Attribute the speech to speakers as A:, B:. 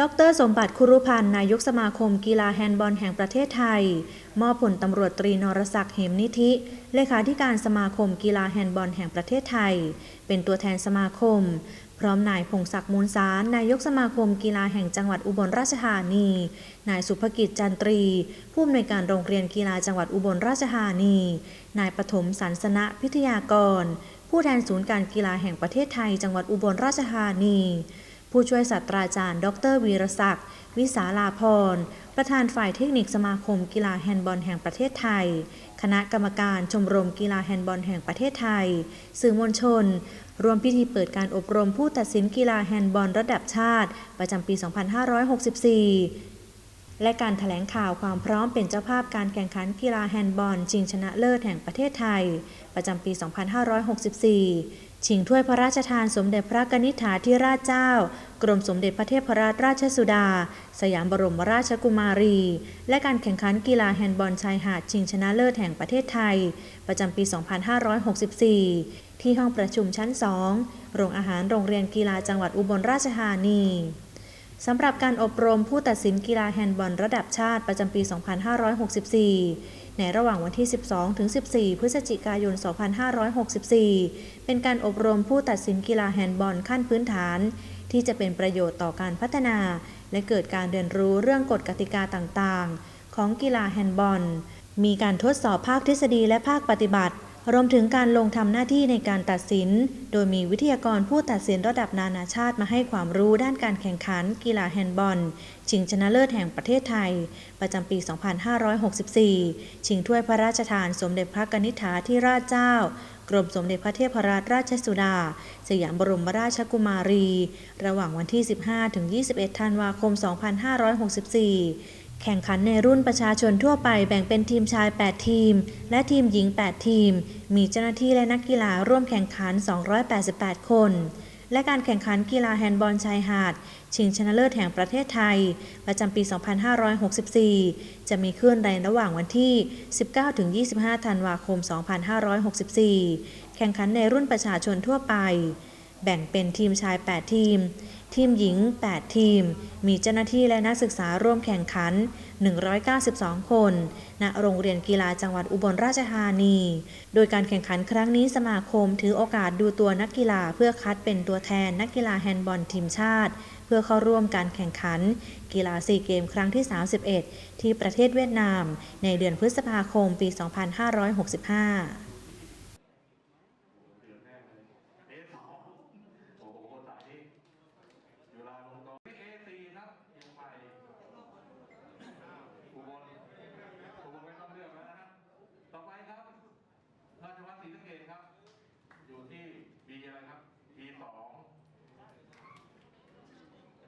A: ดรสมบัติคุรุพันธ์นายกสมาคมกีฬาแฮนด์บอลแห่งประเทศไทย มอบผลตำรวจตรีนรศักดิ์เหมนิธิ เลขาธิการสมาคมกีฬาแฮนด์บอลแห่งประเทศไทย เป็นตัวแทนสมาคม พร้อมนายพงศักดิ์มูลสารนายกสมาคมกีฬาแห่งจังหวัดอุบลราชธานี นายสุภกิจจันตรี ผู้อำนวยการโรงเรียนกีฬาจังหวัดอุบลราชธานี นายปฐมสันสนะพิทยากร ผู้แทนศูนย์การกีฬาแห่งประเทศไทย จังหวัดอุบลราชธานี ผู้ช่วยศาสตราจารย์ ดรวีรศักดิ์วิสาลาพร ประธานฝ่ายเทคนิคสมาคมกีฬาแฮนด์บอลแห่งประเทศไทย คณะกรรมการชมรมกีฬาแฮนด์บอลแห่งประเทศไทย สื่อมวลชน รวมพิธีเปิดการอบรมผู้ตัดสินกีฬาแฮนด์บอลระดับชาติ ประจำปี 2564 และการถแถลงข่าวความพร้อมเป็นเจ้าภาพการแข่งขันกีฬาแฮนด์บอลชิงชนะเลิศแห่งประเทศไทย ประจำปี 2564 ชิงถ้วยพระราชทานสมเด็จพระกนิษฐาธิราชเจ้า กรมสมเด็จพระเทพรัตนราชสุดา สยามบรมราชกุมารี และการแข่งขันกีฬาแฮนด์บอลชายหาดชิงชนะเลิศแห่งประเทศไทย ประจำปี 2564 ที่ห้องประชุมชั้น 2 โรงอาหารโรงเรียนกีฬาจังหวัดอุบลราชธานี สำหรับการอบรมผู้ตัดสินกีฬาแฮนด์บอลระดับชาติประจำปี 2564 ในระหว่างวันที่ 12 ถึง 14 พฤศจิกายน 2564 เป็นการอบรมผู้ตัดสินกีฬาแฮนด์บอลขั้นพื้นฐาน ที่จะเป็นประโยชน์ต่อการพัฒนา และเกิดการเรียนรู้เรื่องกฎกติกาต่างๆ ของกีฬาแฮนด์บอล มีการทดสอบภาคทฤษฎีและภาคปฏิบัติ รวมถึงการลงทำหน้าที่ในการตัดสิน โดยมีวิทยากรผู้ตัดสินระดับนานาชาติมาให้ความรู้ด้านการแข่งขัน กีฬาแฮนด์บอล ชิงชนะเลิศแห่งประเทศไทย ประจำปี 2564 ชิงถ้วยพระราชทานสมเด็จพระกนิษฐาธิราชเจ้ากรมสมเด็จพระเทพรัตนราชสุดา สยามบรมราชกุมารี ระหว่างวันที่ 15ถึง21 ธันวาคม 2564 แข่งขันในรุ่นประชาชนทั่วไปแบ่งเป็นทีมชาย 8 ทีม และทีมหญิง 8 ทีม มีเจ้าหน้าที่และนักกีฬาร่วมแข่งขัน 288 คน และการแข่งขันกีฬาแฮนด์บอลชายหาด ชิงชนะเลิศแห่งประเทศไทย ประจำปี 2564 จะมีขึ้นในระหว่างวันที่ 19-25 ธันวาคม 2564 แข่งขันในรุ่นประชาชนทั่วไป แบ่งเป็นทีมชาย 8 ทีม ทีมหญิง 8 ทีม มีเจ้าหน้าที่และนักศึกษาร่วมแข่งขัน 192 คน ณ โรงเรียนกีฬาจังหวัดอุบลราชธานี โดยการแข่งขันครั้งนี้สมาคมถือโอกาสดูตัวนักกีฬาเพื่อคัดเป็นตัวแทนนักกีฬาแฮนด์บอลทีมชาติ เพื่อเข้าร่วมการแข่งขัน กีฬาซีเกมครั้งที่ 31 ที่ประเทศเวียดนาม ในเดือนพฤษภาคมปี 2565